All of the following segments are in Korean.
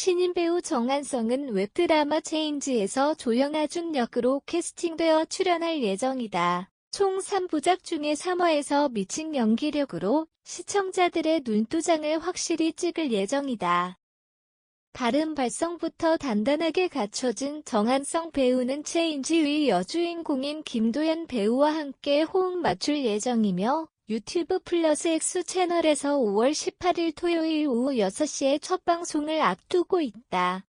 신인 배우 정한성은 웹드라마 체인지에서 조영아준 역으로 캐스팅되어 출연할 예정이다. 총 3부작 중에 3화에서 미친 연기력으로 시청자들의 눈도장을 확실히 찍을 예정이다. 발음 발성부터 단단하게 갖춰진 정한성 배우는 체인지의 여주인공인 김도연 배우와 함께 호흡 맞출 예정이며 유튜브 플러스 X 채널에서 5월 18일 토요일 오후 6시에 첫 방송을 앞두고 있다.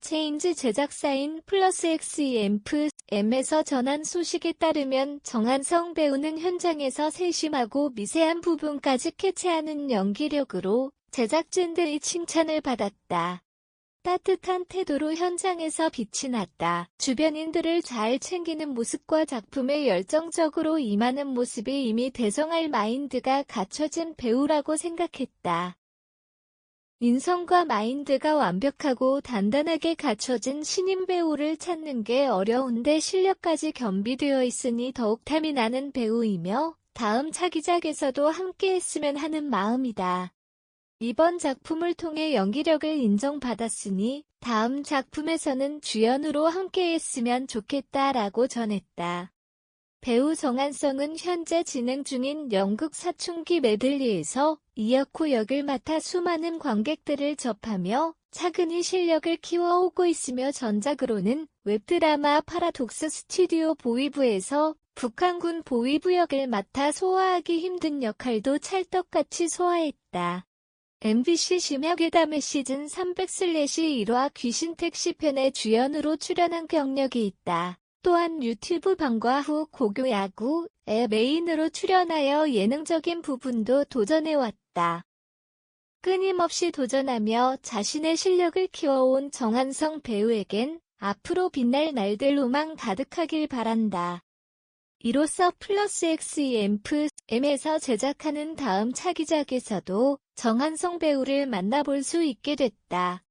체인지 제작사인 플러스 XEM프 M에서 전한 소식에 따르면 정한성 배우는 현장에서 세심하고 미세한 부분까지 캐치하는 연기력으로 제작진들의 칭찬을 받았다. 따뜻한 태도로 현장에서 빛이 났다. 주변인들을 잘 챙기는 모습과 작품에 열정적으로 임하는 모습이 이미 대성할 마인드가 갖춰진 배우라고 생각했다. 인성과 마인드가 완벽하고 단단하게 갖춰진 신인 배우를 찾는 게 어려운데 실력까지 겸비되어 있으니 더욱 탐이 나는 배우이며 다음 차기작에서도 함께했으면 하는 마음이다. 이번 작품을 통해 연기력을 인정받았으니 다음 작품에서는 주연으로 함께했으면 좋겠다라고 전했다. 배우 정한성은 현재 진행 중인 연극 사춘기 메들리에서 이혁호 역을 맡아 수많은 관객들을 접하며 차근히 실력을 키워오고 있으며 전작으로는 웹드라마 파라독스 스튜디오 보위부에서 북한군 보위부 역을 맡아 소화하기 힘든 역할도 찰떡같이 소화했다. MBC 심야괴담의 시즌 300-1화 귀신 택시편의 주연으로 출연한 경력이 있다. 또한 유튜브 방과 후 고교 야구에 메인으로 출연하여 예능적인 부분도 도전해왔다. 끊임없이 도전하며 자신의 실력을 키워온 정한성 배우에겐 앞으로 빛날 날들로만 가득하길 바란다. 이로써 플러스 XEM프 M에서 제작하는 다음 차기작에서도 정한성 배우를 만나볼 수 있게 됐다.